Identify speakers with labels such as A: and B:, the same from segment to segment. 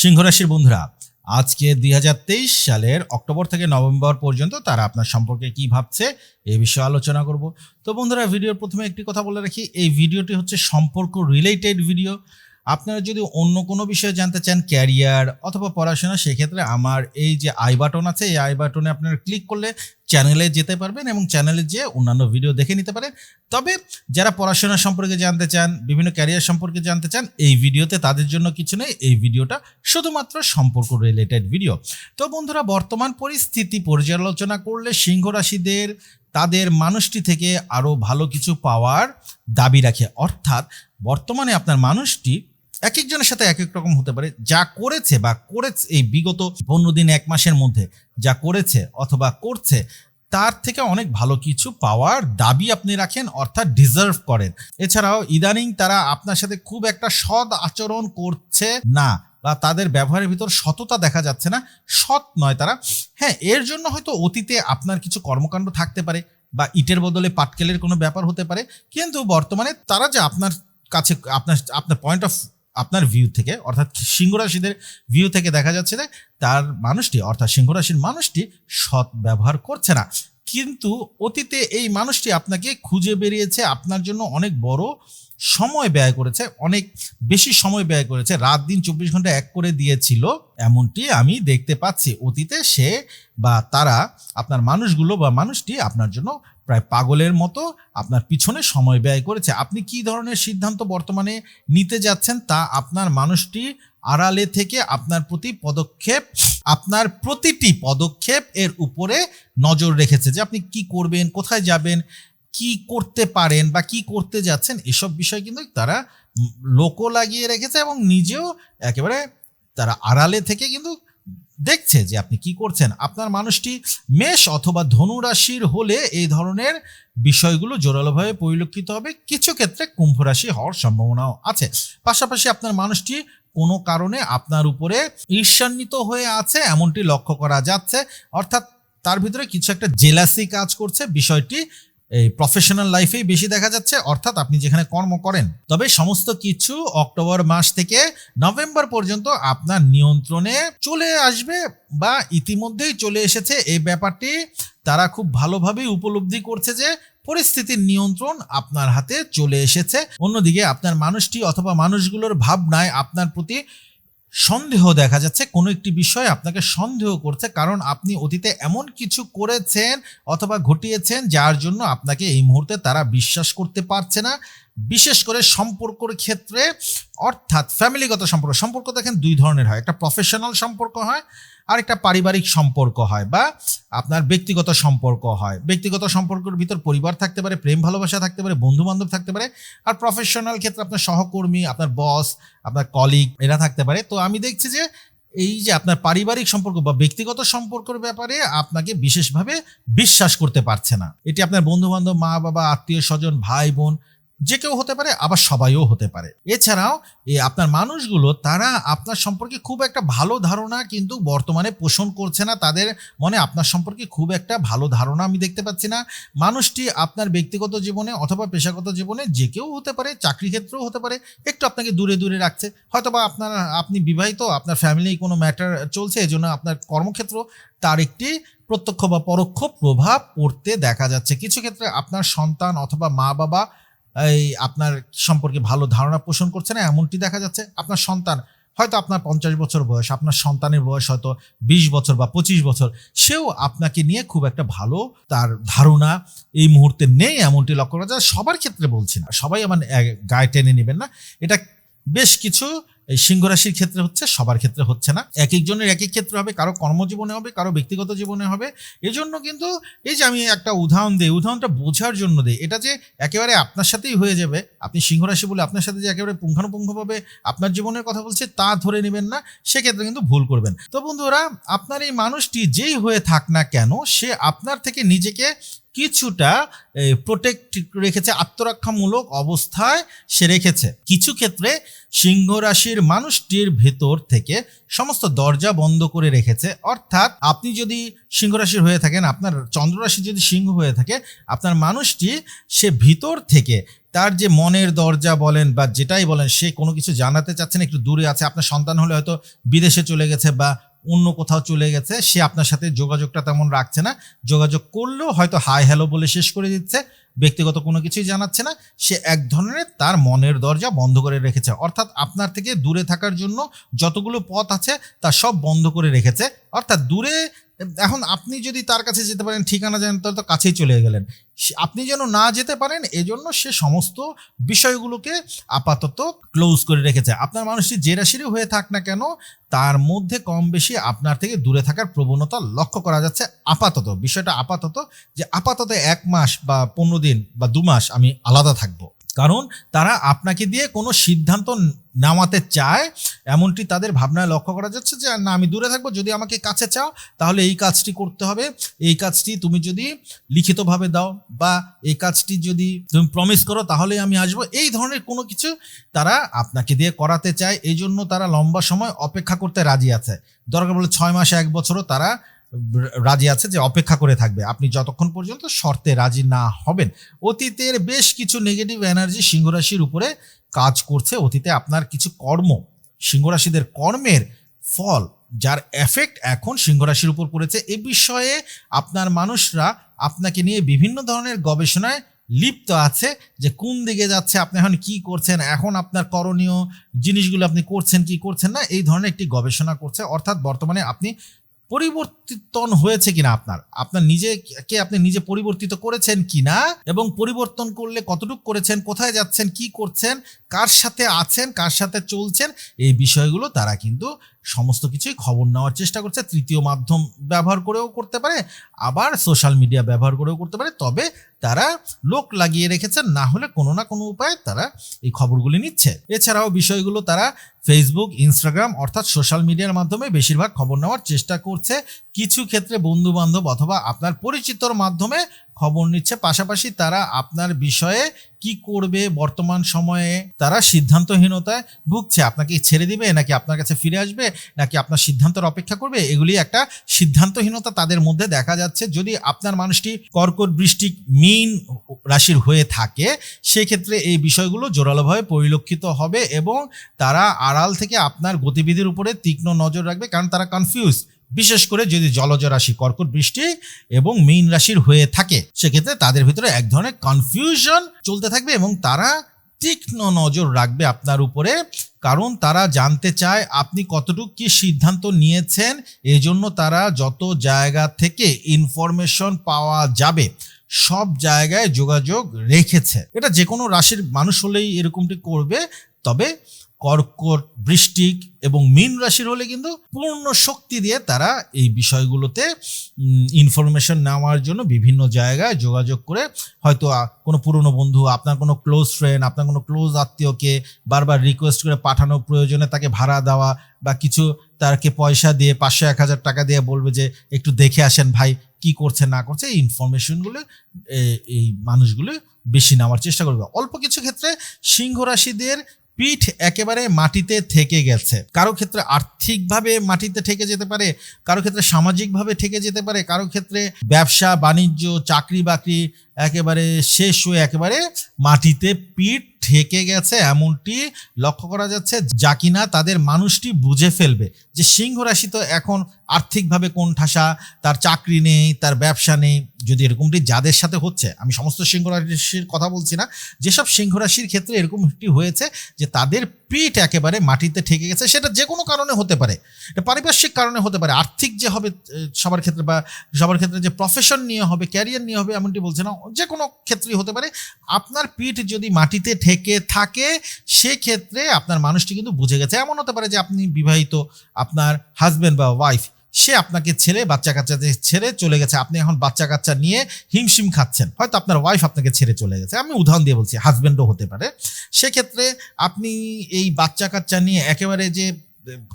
A: সিংহ রাশির বন্ধুরা, আজকে দুই হাজার তেইশ সালের অক্টোবর থেকে নভেম্বর পর্যন্ত তারা আপনার সম্পর্কে কি ভাবছে এ বিষয়ে আলোচনা করব। তো বন্ধুরা, ভিডিওর প্রথমে একটি কথা বলে রাখি, এই ভিডিওটি হচ্ছে সম্পর্ক রিলেটেড ভিডিও আপনারা যদি অন্য কোনো বিষয়ে জানতে চান ক্যারিয়ার অথবা পড়াশোনা, সেক্ষেত্রে আমার এই যে আই বাটন আছে, এই আই বাটনে আপনারা ক্লিক করলে চ্যানেলে যেতে পারবেন এবং চ্যানেলে যেয়ে অন্যান্য ভিডিও দেখে নিতে পারেন। তবে যারা পড়াশোনা সম্পর্কে জানতে চান, বিভিন্ন ক্যারিয়ার সম্পর্কে জানতে চান, এই ভিডিওতে তাদের জন্য কিছু নেই। এই ভিডিওটা শুধুমাত্র সম্পর্ক রিলেটেড ভিডিও তো বন্ধুরা, বর্তমান পরিস্থিতি পর্যালোচনা করলে সিংহ রাশিদের তাদের মানুষটি থেকে আরও ভালো কিছু পাওয়ার দাবি রাখে। অর্থাৎ বর্তমানে আপনার মানুষটি এক একজনের সাথে এক এক রকম হতে পারে। যা করেছে বা করেছে এই বিগত পনেরো দিন, এক মাসের মধ্যে যা করেছে অথবা করছে, তার থেকে অনেক ভালো কিছু পাওয়ার দাবি আপনি রাখেন, অর্থাৎ ডিজার্ভ করেন। এছাড়াও ইদানিং তারা আপনার সাথে খুব একটা সৎ আচরণ করছে না বা তাদের ব্যবহারের ভিতর সততা দেখা যাচ্ছে না। সৎ নয় তারা। হ্যাঁ এর জন্য হয়তো অতীতে আপনার কিছু কর্মকাণ্ড থাকতে পারে বা ইটের বদলে পাটকেলের কোনো ব্যাপার হতে পারে। কিন্তু বর্তমানে তারা যে আপনার কাছে, আপনার আপনার পয়েন্ট অফ আপনার ভিউ থেকে, অর্থাৎ সিংহ রাশিদের ভিউ থেকে দেখা যাচ্ছে যে তার মানুষটি, অর্থাৎ সিংহ রাশির মানুষটি সৎ ব্যবহার করছে না। কিন্তু অতীতে এই মানুষটি আপনাকে খুঁজে বেরিয়েছে আপনার জন্য অনেক বড় সময় ব্যয় করেছে, অনেক বেশি সময় ব্যয় করেছে, রাত দিন চব্বিশ ঘণ্টা এক করে দিয়েছিল, এমনটি আমি দেখতে পাচ্ছি। অতীতে সে বা তারা আপনার মানুষগুলো বা মানুষটি আপনার জন্য প্রায় পাগলের মতো আপনার পিছনে সময় ব্যয় করেছে। আপনি কি ধরনের সিদ্ধান্ত বর্তমানে নিতে যাচ্ছেন তা আপনার মানুষটি আড়ালে থেকে আপনার প্রতি পদক্ষেপ, আপনার প্রতিটি পদক্ষেপ এর উপরে নজর রেখেছে যে আপনি কি করবেন, কোথায় যাবেন কি করতে পারেন বা কি করতে যাচ্ছেন, এসব বিষয় কিন্তু তারা লোকও লাগিয়ে রেখেছে এবং নিজেও একেবারে তারা আড়ালে থেকে কিন্তু দেখছে যে আপনি কি করছেন। আপনার মানুষটি মেষ অথবা ধনু রাশির হলে এই ধরনের বিষয়গুলো জোরালোভাবে পরিলক্ষিত হবে। কিছু ক্ষেত্রে কুম্ভ রাশি হওয়ার সম্ভাবনাও আছে। পাশাপাশি আপনার মানুষটি কোনো কারণে আপনার উপরে ঈর্ষান্বিত হয়ে আছে, এমনটি লক্ষ্য করা যাচ্ছে। অর্থাৎ তার ভিতরে কিছু একটা জেলাসি কাজ করছে। বিষয়টি এই প্রফেশনাল লাইফেই বেশি দেখা যাচ্ছে, অর্থাৎ আপনি যেখানে কর্ম করেন। তবে সমস্ত কিছু অক্টোবর মাস থেকে নভেম্বর পর্যন্ত আপনার নিয়ন্ত্রণে চলে আসবে বা ইতিমধ্যেই চলে এসেছে। এই ব্যাপারটি তারা খুব ভালোভাবেই উপলব্ধি করছে যে পরিস্থিতির নিয়ন্ত্রণ আপনার হাতে চলে এসেছে। অন্যদিকে আপনার মানুষটি অথবা মানুষগুলোর ভাবনায় আপনার প্রতি সন্দেহ দেখা যাচ্ছে, কোনো একটি বিষয় আপনাকে সন্দেহ করছে কারণ আপনি অতীতে এমন কিছু করেছেন অথবা ঘটিয়েছেন যার জন্য আপনাকে এই মুহূর্তে তারা বিশ্বাস করতে পারছে না। বিশেষ করে সম্পর্কর ক্ষেত্রে, অর্থাৎ ফ্যামিলিগত সম্পর্ক সম্পর্ক দেখেন দুই ধরনের হয়, একটা প্রফেশনাল সম্পর্ক হয়, আর একটা পারিবারিক সম্পর্ক হয়, বা আপনার ব্যক্তিগত সম্পর্ক হয়। ব্যক্তিগত সম্পর্কের ভিতর পরিবার থাকতে পারে, প্রেম, ভালোবাসা থাকতে পারে বন্ধু বান্ধব থাকতে পারে, আর প্রফেশনাল ক্ষেত্রে আপনার সহকর্মী, আপনার বস আপনার কলিগ এরা থাকতে পারে। তো আমি দেখছি যে এই যে আপনার পারিবারিক সম্পর্ক বা ব্যক্তিগত সম্পর্কের ব্যাপারে আপনাকে বিশেষভাবে বিশ্বাস করতে পারছে না। এটি আপনার বন্ধু বান্ধব মা বাবা আত্মীয় স্বজন ভাই বোন যে কেউ হতে পারে, আবার সবাইও হতে পারে। এছাড়াও আপনার মানুষগুলো, তারা আপনার সম্পর্কে খুব একটা ভালো ধারণা কিন্তু বর্তমানে পোষণ করছে না। তাদের মনে আপনার সম্পর্কে খুব একটা ভালো ধারণা আমি দেখতে পাচ্ছি না। মানুষটি আপনার ব্যক্তিগত জীবনে অথবা পেশাগত জীবনে যে কেউ হতে পারে, চাকরি ক্ষেত্রেও হতে পারে, একটু আপনাকে দূরে দূরে রাখছে। হয়তোবা আপনার, আপনি বিবাহিত, আপনার ফ্যামিলি কোনো ম্যাটার চলছে এই জন্য আপনার কর্মক্ষেত্র তার একটি প্রত্যক্ষ বা পরোক্ষ প্রভাব পড়তে দেখা যাচ্ছে। কিছু ক্ষেত্রে আপনার সন্তান অথবা মা বাবা এই আপনার সম্পর্কে ভালো ধারণা পোষণ করছে না, এমনটি দেখা যাচ্ছে। আপনার সন্তান, হয়তো আপনার পঞ্চাশ বছর বয়স, আপনার সন্তানের বয়স হয়তো বিশ বছর বা পঁচিশ বছর, সেও আপনাকে নিয়ে খুব একটা ভালো তার ধারণা এই মুহূর্তে নেই, এমনটি লক্ষ্য করা যায়। সবার ক্ষেত্রে বলছি না। সবাই আমার গায়ে টেনে নেবেন না। এটা বেশ কিছু এই সিংহ রাশির ক্ষেত্রে হচ্ছে, সবার ক্ষেত্রে হচ্ছে না। এক একজনের এক এক ক্ষেত্রে হবে, কারও কর্মজীবনে হবে, কারও ব্যক্তিগত জীবনে হবে। এজন্য কিন্তু এই যে আমি একটা উদাহরণ দিই, উদাহরণটা বোঝার জন্য দিই, এটা যে একেবারে আপনার সাথেই হয়ে যাবে। আপনি সিংহ রাশি বলে আপনার সাথে যে একেবারে পুঙ্খানুপুঙ্খভাবে আপনার জীবনের কথা বলছে, তা ধরে নেবেন না, সেক্ষেত্রে কিন্তু ভুল করবেন। তো বন্ধুরা, আপনার এই মানুষটি যেই হয়ে থাক না কেন, সে আপনার থেকে নিজেকে কিছুটা প্রোটেক্ট রেখেছে, আত্মরক্ষামূলক অবস্থায় সে রেখেছে। কিছু ক্ষেত্রে সিংহ রাশির মানুষটির ভেতর থেকে সমস্ত দরজা বন্ধ করে রেখেছে। অর্থাৎ আপনি যদি সিংহ রাশির হয়ে থাকেন, আপনার চন্দ্র রাশি যদি সিংহ হয়ে থাকে, আপনার মানুষটি সে ভিতর থেকে তার যে মনের দরজা বলেন বা যেটাই বলেন, সে কোনো কিছু জানাতে চাচ্ছেন একটু দূরে আছে। আপনার সন্তান হলে হয়তো বিদেশে চলে গেছে বা অন্য কোথাও চলে গেছে, সে আপনার সাথে যোগাযোগটা তেমন রাখছে না। যোগাযোগ করলেও হয়তো হাই হ্যালো বলে শেষ করে দিচ্ছে, ব্যক্তিগত কোনো কিছুই জানাচ্ছে না। সে এক ধরনের তার মনের দরজা বন্ধ করে রেখেছে। অর্থাৎ আপনার থেকে দূরে থাকার জন্য যতগুলো পথ আছে, তা সব বন্ধ করে রেখেছে। অর্থাৎ দূরে এখন আপনি যদি তার কাছে যেতে পারেন, ঠিকানা জানেন, তাহলে তো কাছেই চলে গেলেন। আপনি যেন না যেতে পারেন, এজন্য সে সমস্ত বিষয়গুলোকে আপাতত ক্লোজ করে রেখেছে। আপনার মানুষটি যে রাশিরই হয়ে থাক না কেন, তার মধ্যে কম বেশি আপনার থেকে দূরে থাকার প্রবণতা লক্ষ্য করা যাচ্ছে আপাতত। বিষয়টা আপাতত যে আপাতত এক মাস বা পনেরো দিন বা দু মাস আমি আলাদা থাকব। কারণ তারা আপনাকে দিয়ে কোনো সিদ্ধান্ত নামাতে চায়, এমনটি তাদের ভাবনায় লক্ষ্য করা যাচ্ছে যে, না, আমি দূরে থাকব, যদি আমাকে কাছে চাও, তাহলে এই কাজটি করতে হবে। এই কাজটি তুমি যদি লিখিতভাবে দাও বা এই কাজটি যদি তুমি প্রমিস করো তাহলে আমি আসব। এই ধরনের কোনো কিছু তারা আপনাকে দিয়ে করাতে চায়। এই জন্য তারা লম্বা সময় অপেক্ষা করতে রাজি আছে। দরকার বলে ছয় মাস, এক বছরও তারা রাজি আছে যে অপেক্ষা করে থাকবে। আপনি যতক্ষণ পর্যন্ত শর্তে রাজি না হবেন, অতীতের বেশ কিছু নেগেটিভ এনার্জি সিংহ রাশির উপরে কাজ করছে। অতীতে আপনার কিছু কর্ম সিংহ রাশিদের কর্মের ফল, যার এফেক্ট এখন সিংহ রাশির উপর পড়েছে। এ বিষয়ে আপনার মানুষরা আপনাকে নিয়ে বিভিন্ন ধরনের গবেষণায় লিপ্ত আছে যে কোন দিকে যাচ্ছে, আপনি এখন কি করছেন, এখন আপনার করণীয় জিনিসগুলো আপনি করছেন, কি করছেন না, এই ধরনের একটি গবেষণা করছে। অর্থাৎ বর্তমানে আপনি পরিবর্তন হয়েছে কিনা আপনার? আপনার নিজেকে আপনি নিজে পরিবর্তিত করেছেন কিনা? এবং পরিবর্তন করলে কতটুকু করেছেন? কোথায় যাচ্ছেন? কি করছেন? কার সাথে আছেন? কার সাথে চলছেন? এই বিষয়গুলো তারা কিন্তু সমস্ত কিছুই খবর নেওয়ার চেষ্টা করছে। তৃতীয় মাধ্যম ব্যবহার করেও করতে পারে, আবার সোশ্যাল মিডিয়া ব্যবহার করেও করতে পারে। তবে তারা লোক লাগিয়ে রেখেছে, না হলে কোনো না কোনো উপায়ে তারা এই খবরগুলি নিচ্ছে। এছাড়াও বিষয়গুলো তারা ফেসবুক ইনস্টাগ্রাম অর্থাৎ সোশ্যাল মিডিয়ার মাধ্যমে বেশিরভাগ খবর নেওয়ার চেষ্টা করছে। কিছু ক্ষেত্রে বন্ধু বান্ধব অথবা আপনার পরিচিতর মাধ্যমে খবর নিচ্ছে। পাশাপাশি তারা আপনার বিষয়ে কি করবে বর্তমান সময়ে, তারা সিদ্ধান্তহীনতায় ভুগছে। আপনাকে ছেড়ে দিবে নাকি আপনার কাছে ফিরে আসবে? নাকি আপনার সিদ্ধান্তের অপেক্ষা করবে? এগুলি একটা সিদ্ধান্তহীনতা তাদের মধ্যে দেখা যাচ্ছে। যদি আপনার মানুষটি কর্কট বৃষ্টি মিন রাশির হয়ে থাকে, সেক্ষেত্রে এই বিষয়গুলো জোরালোভাবে পরিলক্ষিত হবে এবং তারা আড়াল থেকে আপনার গতিবিধির উপরে তীক্ষ্ণ নজর রাখবে। কারণ তারা কনফিউজ বিশেষ করে যদি জলজ রাশি কর্কট বৃষ্টি এবং মীন রাশির হয়ে থাকে, সেক্ষেত্রে তাদের ভিতরে এক ধরনের কনফিউশন চলতে থাকবে এবং তারা তীক্ষ্ণ নজর রাখবে আপনার উপরে। কারণ তারা জানতে চায় আপনি কতটুকু কি সিদ্ধান্ত নিয়েছেন। এজন্য জন্য তারা যত জায়গা থেকে ইনফরমেশন পাওয়া যাবে, সব জায়গায় যোগাযোগ রেখেছে। এটা যে কোনো রাশির মানুষ হলেই এরকমটি করবে। তবে কর্কট, বৃষ্টিক এবং মীন রাশির হলে কিন্তু পূর্ণ শক্তি দিয়ে তারা এই বিষয়গুলোতে ইনফরমেশন নেওয়ার জন্য বিভিন্ন জায়গায় যোগাযোগ করে হয়তো কোনো পুরনো বন্ধু, আপনার কোনো ক্লোজ ফ্রেন্ড আপনার কোনো ক্লোজ আত্মীয়কে বারবার রিকোয়েস্ট করে পাঠানো প্রয়োজনে তাকে ভাড়া দেওয়া বা কিছু তাকে পয়সা দিয়ে পাঁচশো, এক হাজার টাকা দিয়ে বলবে যে, একটু দেখে আসেন ভাই, কি করছে, না করছে, এই ইনফরমেশনগুলো এই মানুষগুলো বেশি নেওয়ার চেষ্টা করবে। অল্প কিছু ক্ষেত্রে সিংহ রাশিদের পিঠ একেবারে মাটিতে থেকে গেছে। কারও ক্ষেত্রে আর্থিকভাবে মাটিতে ঠেকে যেতে পারে, কারও ক্ষেত্রে সামাজিকভাবে ঠেকে যেতে পারে, কারও ক্ষেত্রে ব্যবসা, বাণিজ্য চাকরি বাকরি একেবারে শেষ হয়ে একেবারে মাটিতে পিঠ ঠেকে গেছে, এমনটি লক্ষ্য করা যাচ্ছে যা কিনা তাদের মানুষটি বুঝে ফেলবে যে সিংহ রাশি তো এখন আর্থিকভাবে কোন ঠাসা তার চাকরি নেই, তার ব্যবসা নেই, যদি এরকমটি যাদের সাথে হচ্ছে, আমি সমস্ত সিংহ রাশির কথা বলছি না, যেসব সিংহ রাশির ক্ষেত্রে এরকমটি হয়েছে যে তাদের পিঠ একেবারে মাটিতে ঠেকে গেছে, সেটা যে কোনো কারণে হতে পারে। এটা পারিপার্শ্বিক কারণে হতে পারে। আর্থিক যে হবে সবার ক্ষেত্রে বা সবার ক্ষেত্রে যে প্রফেশন নিয়ে হবে ক্যারিয়ার নিয়ে হবে, এমনটি বলছে না, যে কোনো ক্ষেত্রেই হতে পারে। আপনার পিঠ যদি মাটিতে ঠেকে থাকে, সেক্ষেত্রে আপনার মানুষটি কিন্তু বুঝে গেছে। এমন হতে পারে যে আপনি বিবাহিত, আপনার হাজব্যান্ড বা ওয়াইফ সে আপনাকে ছেড়ে বাচ্চা কাচ্চাদের ছেড়ে চলে গেছে। আপনি এখন বাচ্চা কাচ্চা নিয়ে হিমশিম খাচ্ছেন। হয়তো আপনার ওয়াইফ আপনাকে ছেড়ে চলে গেছে। আমি উদাহরণ দিয়ে বলছি হাজব্যান্ডও হতে পারে। সেক্ষেত্রে আপনি এই বাচ্চা কাচ্চা নিয়ে একেবারে যে,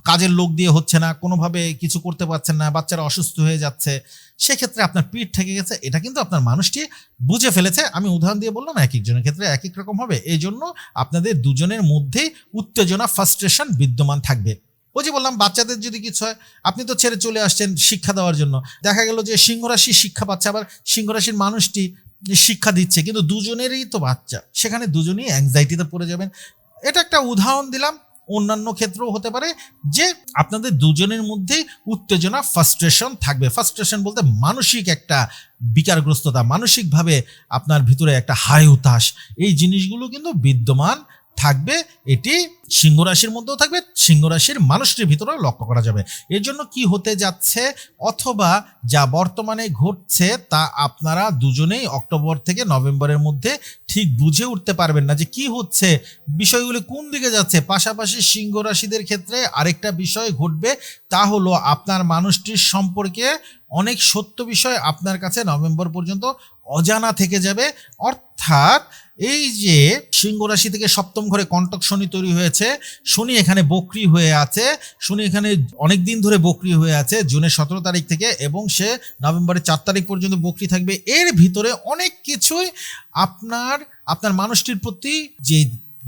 A: কাজের লোক দিয়ে হচ্ছে না, কোনোভাবে কিছু করতে পারছেন না, বাচ্চারা অসুস্থ হয়ে যাচ্ছে, সেক্ষেত্রে আপনার পিঠ থেকে গেছে। এটা কিন্তু আপনার মানুষটি বুঝে ফেলেছে। আমি উদাহরণ দিয়ে বললাম, এক একজনের ক্ষেত্রে এক এক রকম হবে। এই জন্য আপনাদের দুজনের মধ্যেই উত্তেজনা ফার্স্ট্রেশন বিদ্যমান থাকবে। ওই যে বললাম, বাচ্চাদের যদি কিছু হয়, আপনি তো ছেড়ে চলে আসছেন শিক্ষা দেওয়ার জন্য। দেখা গেল যে সিংহরাশি শিক্ষা পাচ্ছে, আবার সিংহরাশির মানুষটি শিক্ষা দিচ্ছে, কিন্তু দুজনেরই তো বাচ্চা। সেখানে দুজনেই অ্যাংজাইটিতে পড়ে যাবেন। এটা একটা উদাহরণ দিলাম, অন্যান্য ক্ষেত্রেও হতে পারে, যে আপনাদের দুজনের মধ্যেই উত্তেজনা ফার্স্ট্রেশন থাকবে। ফার্স্ট্রেশন বলতে মানসিক একটা বিকারগ্রস্ততা, মানসিকভাবে আপনার ভিতরে একটা হাই উতাস এই জিনিসগুলো কিন্তু বিদ্যমান থাকবে, এটি সিংহ রাশির মধ্যেও থাকবে সিংহ রাশির মানুষটির ভিতরেও লক্ষ্য করা যাবে। এর জন্য কি হতে যাচ্ছে? অথবা যা বর্তমানে ঘটছে, তা আপনারা দুজনেই অক্টোবর থেকে নভেম্বরের মধ্যে ঠিক বুঝে উঠতে পারবেন না যে কি হচ্ছে, বিষয়গুলি কোন দিকে যাচ্ছে। পাশাপাশি সিংহ রাশিদের ক্ষেত্রে আরেকটা বিষয় ঘটবে, তা হলো আপনার মানুষটির সম্পর্কে অনেক সত্য বিষয় আপনার কাছে নভেম্বর পর্যন্ত অজানা থেকে যাবে। অর্থাৎ এই যে সিংহ রাশি থেকে সপ্তম ঘরে কণ্টক শনি তৈরি হয়েছে, শনি এখানে বকরি হয়ে আছে, শনি এখানে অনেক দিন ধরে বকরি হয়ে আছে, জুনের সতেরো তারিখ থেকে এবং সে নভেম্বরের চার তারিখ পর্যন্ত বকরি থাকবে। এর ভিতরে অনেক কিছুই আপনার আপনার মানুষটির প্রতি যে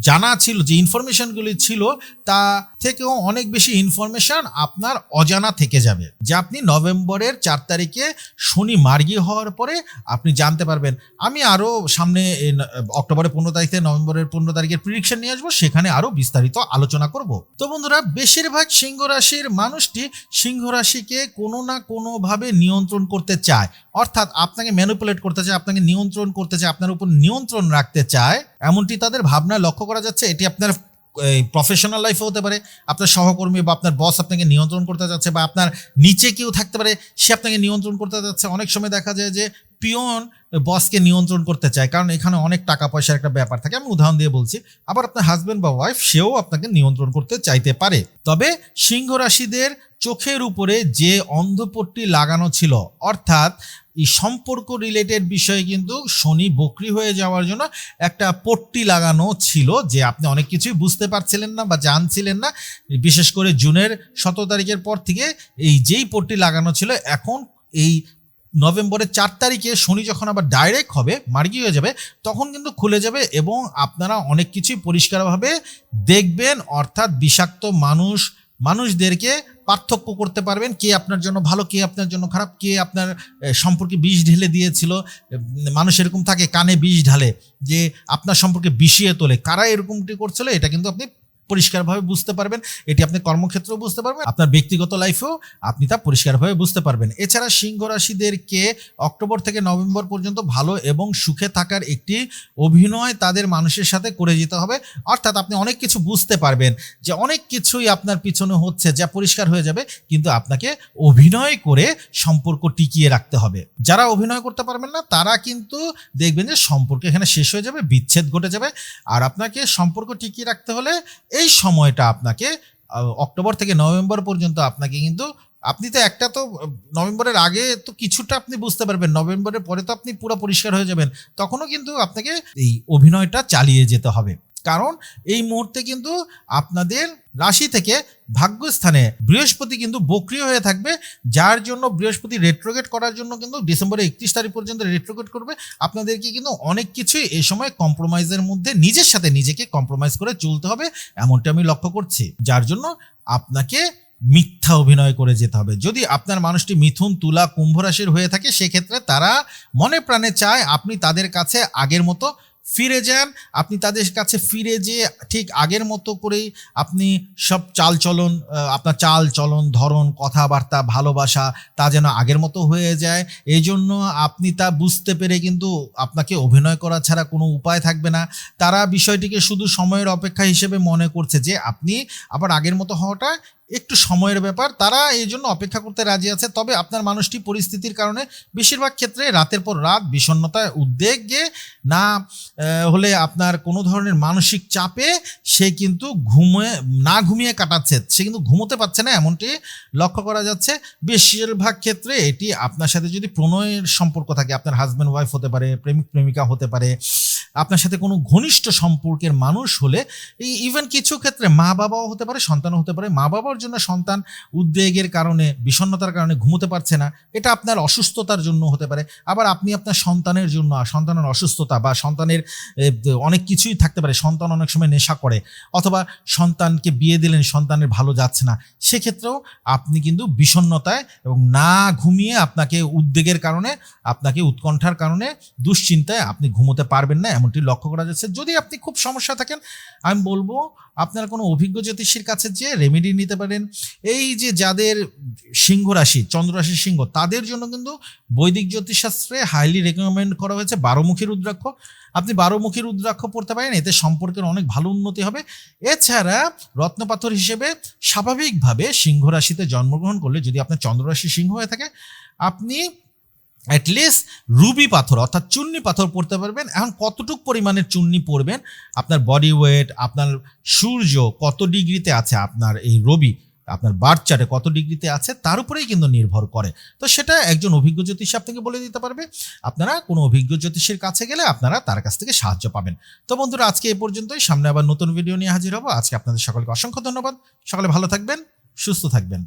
A: জানা ছিল, যে ইনফরমেশনগুলি ছিল, তা থেকেও অনেক বেশি ইনফরমেশন আপনার অজানা থেকে যাবে। যা আপনি নভেম্বরের চার তারিখে শনি মার্গী হওয়ার পরে আপনি জানতে পারবেন। আমি আরও সামনে অক্টোবরের পনেরো তারিখ, নভেম্বরের পনেরো তারিখের প্রিডিকশন নিয়ে আসব। সেখানে আরও বিস্তারিত আলোচনা করব। তো বন্ধুরা, বেশিরভাগ সিংহ রাশির মানুষটি সিংহ রাশিকে কোনো না কোনোভাবে নিয়ন্ত্রণ করতে চায়। অর্থাৎ আপনাকে ম্যানুপুলেট করতে চায়, আপনাকে নিয়ন্ত্রণ করতে চায়, আপনার উপর নিয়ন্ত্রণ রাখতে চায়, এমনটি তাদের ভাবনা লক্ষ্য করা যাচ্ছে। এটি আপনার প্রফেশনাল লাইফে হতে পারে, আপনার সহকর্মী বা আপনার বস আপনাকে নিয়ন্ত্রণ করতে যাচ্ছে বা আপনার নিচে কেউ থাকতে পারে, সে আপনাকে নিয়ন্ত্রণ করতে যাচ্ছে। অনেক সময় দেখা যায় যে পিয়ন বসকে নিয়ন্ত্রণ করতে চায়, কারণ এখানে অনেক টাকা পয়সার একটা ব্যাপার থাকে। আমি উদাহরণ দিয়ে বলছি, আবার আপনার হাজব্যান্ড বা ওয়াইফ সেও আপনাকে নিয়ন্ত্রণ করতে চাইতে পারে। তবে সিংহ রাশিদের চোখের উপরে যে অন্ধপট্টি লাগানো ছিল, অর্থাৎ এই সম্পর্ক রিলেটেড বিষয়ে কিন্তু শনি বকরি হয়ে যাওয়ার জন্য একটা পট্টি লাগানো ছিল যে আপনি অনেক কিছুই বুঝতে পারছিলেন না বা জানছিলেন না। বিশেষ করে জুনের সতেরো তারিখের পর থেকে এই যেই পট্টি লাগানো ছিল, এখন এই নভেম্বরের চার তারিখে শনি যখন আবার ডাইরেক্ট হবে, মার্গি হয়ে যাবে, তখন কিন্তু খুলে যাবে এবং আপনারা অনেক কিছুই পরিষ্কারভাবে দেখবেন। অর্থাৎ বিষাক্ত মানুষ মানুষদেরকে পার্থক্য করতে পারবেন, কে আপনার জন্য ভালো, কে আপনার জন্য খারাপ, কে আপনার সম্পর্কে বিষ ঢেলে দিয়েছিল। মানুষ এরকম থাকে, কানে বিষ ঢালে যে আপনার সম্পর্কে বিষিয়ে তোলে। কারা এরকমটি করছিল, এটা কিন্তু আপনি পরিষ্কারভাবে বুঝতে পারবেন, এটি আপনি কর্মক্ষেত্রেও বুঝতে পারবেন, আপনার ব্যক্তিগত লাইফেও আপনি তা পরিষ্কারভাবে বুঝতে পারবেন। এছাড়া সিংহ রাশিদেরকে অক্টোবর থেকে নভেম্বর পর্যন্ত ভালো এবং সুখে থাকার একটি অভিনয় তাদের মানুষের সাথে করে যেতে হবে। অর্থাৎ আপনি অনেক কিছু বুঝতে পারবেন যে অনেক কিছুই আপনার পিছনে হচ্ছে যা পরিষ্কার হয়ে যাবে, কিন্তু আপনাকে অভিনয় করে সম্পর্ক টিকিয়ে রাখতে হবে। যারা অভিনয় করতে পারবেন না, তারা কিন্তু দেখবেন যে সম্পর্ক এখানে শেষ হয়ে যাবে, বিচ্ছেদ ঘটে যাবে। আর আপনাকে সম্পর্ক টিকিয়ে রাখতে হলে এই সময়টা আপনাকে অক্টোবর থেকে নভেম্বর পর্যন্ত আপনাকে কিন্তু, আপনি তো একটা তো নভেম্বরের আগে তো কিছুটা আপনি বুঝতে পারবেন, নভেম্বরের পরে তো আপনি পুরো পরিষ্কার হয়ে যাবেন, তখনও কিন্তু আপনাকে এই অভিনয়টা চালিয়ে যেতে হবে। কারণ এই মুহূর্তে কিন্তু আপনাদের রাশি থেকে ভাগ্যস্থানে বৃহস্পতি কিন্তু বক্রিয় হয়ে থাকবে, যার জন্য বৃহস্পতি রেট্রোগেট করার জন্য কিন্তু ডিসেম্বরের একত্রিশ তারিখ পর্যন্ত রেট্রোগেট করবে। আপনাদেরকে কিন্তু অনেক কিছুই এই সময় কম্প্রোমাইজের মধ্যে নিজের সাথে নিজেকে কম্প্রোমাইজ করে চলতে হবে, এমনটা আমি লক্ষ্য করছি। যার জন্য আপনাকে মিথ্যা অভিনয় করে যেতে হবে। যদি আপনার মানুষটি মিথুন, তুলা, কুম্ভ রাশির হয়ে থাকে, সেক্ষেত্রে তারা মনে প্রাণে চায় আপনি তাদের কাছে আগের মতো ফিরে যান। আপনি তাদের কাছে ফিরে যেয়ে ঠিক আগের মতো করেই আপনি সব চাল চলন আপনার চাল চলন ধরন, কথাবার্তা, ভালোবাসা তা যেন আগের মতো হয়ে যায়। এই জন্য আপনি তা বুঝতে পেরে কিন্তু আপনাকে অভিনয় করা ছাড়া কোনো উপায় থাকবে না। তারা বিষয়টিকে শুধু সময়ের অপেক্ষা হিসেবে মনে করছে যে, আপনি আবার আগের মতো হওয়াটা একটু সময়ের ব্যাপার, তারা এই জন্য অপেক্ষা করতে রাজি আছে। তবে আপনার মানুষটি পরিস্থিতির কারণে বেশিরভাগ ক্ষেত্রে রাতের পর রাত বিষণ্ণতায় উদ্বেগে না হলে আপনার কোনো ধরনের মানসিক চাপে সে কিন্তু ঘুমে, না ঘুমিয়ে কাটাচ্ছে, সে কিন্তু ঘুমোতে পারছে না এমনটি লক্ষ্য করা যাচ্ছে। বেশিরভাগ ক্ষেত্রে এটি আপনার সাথে যদি প্রণয়ের সম্পর্ক থাকে, আপনার হাজব্যান্ড ওয়াইফ হতে পারে, প্রেমিক, প্রেমিকা হতে পারে আপনার সাথে কোনো ঘনিষ্ঠ সম্পর্কের মানুষ হলে ইভেন কিছু ক্ষেত্রে মা বাবাও হতে পারে, সন্তানও হতে পারে। মা বাবার জন্য সন্তান উদ্বেগের কারণে, বিষণ্ণতার কারণে ঘুমোতে পারছে না। এটা আপনার অসুস্থতার জন্য হতে পারে। আবার আপনি আপনার সন্তানের জন্য, সন্তানের অসুস্থতা বা সন্তানের অনেক কিছুই থাকতে পারে। সন্তান অনেক সময় নেশা করে। অথবা সন্তানকে বিয়ে দিলেন, সন্তানের ভালো যাচ্ছে না। সেক্ষেত্রেও আপনি কিন্তু বিষণ্ণতায় এবং না ঘুমিয়ে আপনাকে উদ্বেগের কারণে, আপনাকে উৎকণ্ঠার কারণে দুশ্চিন্তায় আপনি ঘুমোতে পারবেন না। এমনটি লক্ষ্য করা যাচ্ছে। যদি আপনি খুব সমস্যা থাকেন, আমি বলব আপনার কোনো অভিজ্ঞ জ্যোতিষীর কাছে যে রেমেডি নিতে পারেন। এই যে যাদের সিংহ রাশি, চন্দ্র রাশি সিংহ, তাদের জন্য কিন্তু বৈদিক জ্যোতিষশাস্ত্রে হাইলি রেকমেন্ড করা হয়েছে বারোমুখী রুদ্রাক্ষ। আপনি বারোমুখী রুদ্রাক্ষ পড়তে পারেন, এতে সম্পর্কের অনেক ভালো উন্নতি হবে। এছাড়া রত্নপাথর হিসেবে স্বাভাবিকভাবে সিংহ রাশিতে জন্মগ্রহণ করলে যদি আপনার চন্দ্র রাশি সিংহ হয়ে থাকে, আপনি অ্যাটলিস্ট রুবি পাথর, অর্থাৎ চুন্নি পাথর পড়তে পারবেন। এখন কতটুক পরিমাণের চুন্নি পড়বেন? আপনার বডি ওয়েট আপনার সূর্য কত ডিগ্রিতে আছে আপনার এই রবি আপনার বার্থ চার্টে কত ডিগ্রিতে আছে, তার উপরেই কিন্তু নির্ভর করে। তো সেটা একজন অভিজ্ঞ জ্যোতিষী আপনাকে বলে দিতে পারবে। আপনারা কোনো অভিজ্ঞ জ্যোতিষীর কাছে গেলে আপনারা তার কাছ থেকে সাহায্য পাবেন। তো বন্ধুরা, আজকে এই পর্যন্তই। সামনে আবার নতুন ভিডিও নিয়ে হাজির হব। আজকে আপনাদের সকলকে অসংখ্য ধন্যবাদ। সকলে ভালো থাকবেন, সুস্থ থাকবেন।